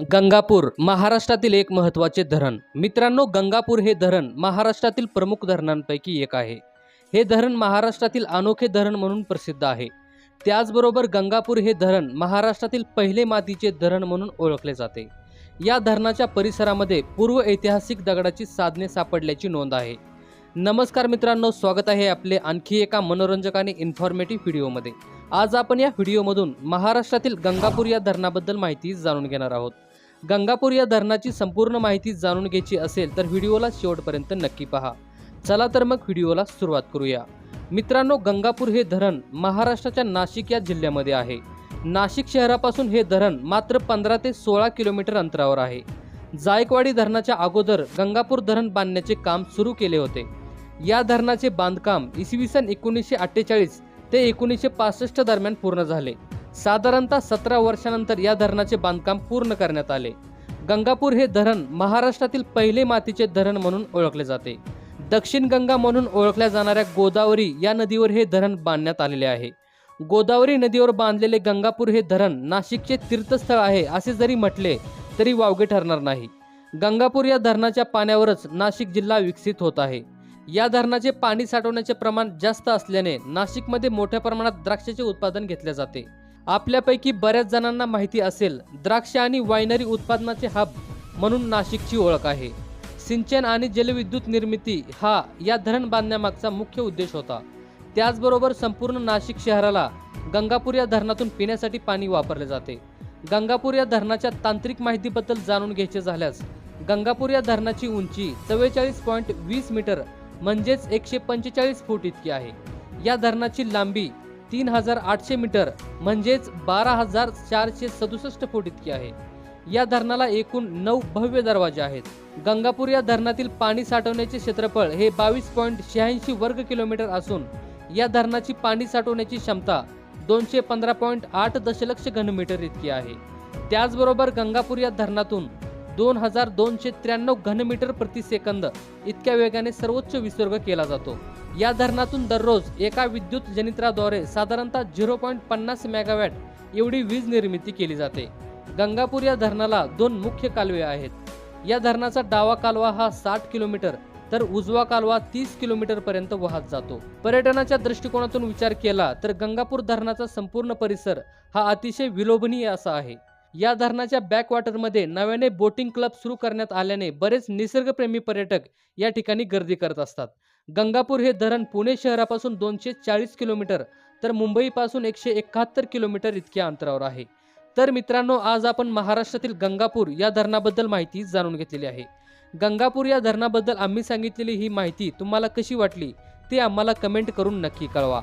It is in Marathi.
गंगापूर महाराष्ट्रातील एक महत्त्वाचे धरण. मित्रांनो गंगापूर हे धरण महाराष्ट्रातील प्रमुख धरणांपैकी एक आहे. हे धरण महाराष्ट्रातील अनोखे धरण म्हणून प्रसिद्ध आहे. त्याचबरोबर गंगापूर हे धरण महाराष्ट्रातील पहिले मातीचे धरण म्हणून ओळखले जाते. या धरणाच्या परिसरामध्ये पूर्व ऐतिहासिक दगडाची साधने सापडल्याची नोंद आहे. नमस्कार मित्रांनो स्वागत आहे आपले आणखी एका मनोरंजक आणि इन्फॉर्मेटिव्ह व्हिडिओमध्ये. आज आपण या व्हिडिओमधून महाराष्ट्रातील गंगापूर या धरणाबद्दल माहिती जाणून घेणार आहोत. गंगापूर या धरणाची संपूर्ण माहिती जाणून घ्यायची असेल तर व्हिडिओला शेवटपर्यंत नक्की पहा. चला तर मग व्हिडिओला सुरुवात करूया. मित्रांनो गंगापूर हे धरण महाराष्ट्राच्या नाशिक या जिल्ह्यामध्ये आहे. नाशिक शहरापासून हे धरण मात्र पंधरा ते सोळा किलोमीटर अंतरावर आहे. जायकवाडी धरणाच्या अगोदर गंगापूर धरण बांधण्याचे काम सुरू केले होते. या धरणाचे बांधकाम इसवी सन एकोणीसशे अठ्ठेचाळीस ते एकोणीसशे पासष्ट दरम्यान पूर्ण झाले. साधारणतः सतरा वर्षानंतर या धरणाचे बांधकाम पूर्ण करण्यात आले. गंगापूर हे धरण महाराष्ट्रातील पहिले मातीचे धरण म्हणून ओळखले जाते. दक्षिण गंगा म्हणून ओळखल्या जाणाऱ्या गोदावरी या नदीवर हे धरण बांधण्यात आलेले आहे. गोदावरी नदीवर बांधलेले गंगापूर हे धरण नाशिकचे तीर्थस्थळ आहे असे जरी म्हटले तरी वावगे ठरणार नाही. गंगापूर या धरणाच्या पाण्यावरच नाशिक जिल्हा विकसित होत आहे. या धरणाचे पाणी साठवण्याचे प्रमाण जास्त असल्याने नाशिकमध्ये मोठ्या प्रमाणात द्राक्षाचे उत्पादन घेतले जाते. आपल्यापैकी बऱ्याच जणांना माहिती असेल द्राक्ष आणि वायनरी उत्पादनाचे हब म्हणून नाशिकची ओळख आहे. सिंचन आणि जलविद्युत निर्मिती हा या धरण बांधण्यामागचा मुख्य उद्देश होता. त्याचबरोबर संपूर्ण नाशिक शहराला गंगापूर या धरणातून पिण्यासाठी पाणी वापरले जाते. गंगापूर या धरणाच्या तांत्रिक माहितीबद्दल जाणून घ्यायचे झाल्यास गंगापूर या धरणाची उंची चव्वेचाळीस पॉईंट वीस मीटर म्हणजेच एकशे पंचेचाळीस फूट इतकी आहे. या धरणाची लांबी तीन हजार आठशे मीटर म्हणजेच बारा हजार चारशे सदुसष्ट फूट इतकी आहे. या धरणाला एकूण नऊ भव्य दरवाजे आहेत. गंगापूर या धरणातील पाणी साठवण्याचे क्षेत्रफळ हे बावीस पॉईंट शहाऐंशी वर्ग किलोमीटर असून या धरणाची पाणी साठवण्याची क्षमता दोनशे पंधरा पॉईंट आठ दशलक्ष घनमीटर इतकी आहे. त्याचबरोबर गंगापूर या धरणातून दोन हजार दोनशे त्र्याण्णव घनमीटर प्रति सेकंद इतक्या वेगाने सर्वोच्च विसर्ग केला जातो. या धरणातून दररोज एका विद्युत जनित्राद्वारे साधारणतः झिरो पॉईंट पन्नास मेगावॅट एवढी वीज निर्मिती केली जाते. गंगापूर या धरणाला दोन मुख्य कालवे आहेत. या धरणाचा डावा कालवा हा साठ किलोमीटर तर उजवा कालवा तीस किलोमीटर पर्यंत वाहत जातो. पर्यटनाच्या दृष्टिकोनातून विचार केला तर गंगापूर धरणाचा संपूर्ण परिसर हा अतिशय विलोभनीय असा आहे. या धरणाच्या बॅकवॉटरमध्ये नव्याने बोटिंग क्लब सुरू करण्यात आल्याने बरेच निसर्गप्रेमी पर्यटक या ठिकाणी गर्दी करत असतात. गंगापूर हे धरण पुणे शहरापासून दोनशे चाळीस किलोमीटर तर मुंबईपासून एकशे एकाहत्तर किलोमीटर इतक्या अंतरावर आहे. तर मित्रांनो आज आपण महाराष्ट्रातील गंगापूर या धरणाबद्दल माहिती जाणून घेतलेली आहे. गंगापूर या धरणाबद्दल आम्ही सांगितलेली ही माहिती तुम्हाला कशी वाटली ते आम्हाला कमेंट करून नक्की कळवा.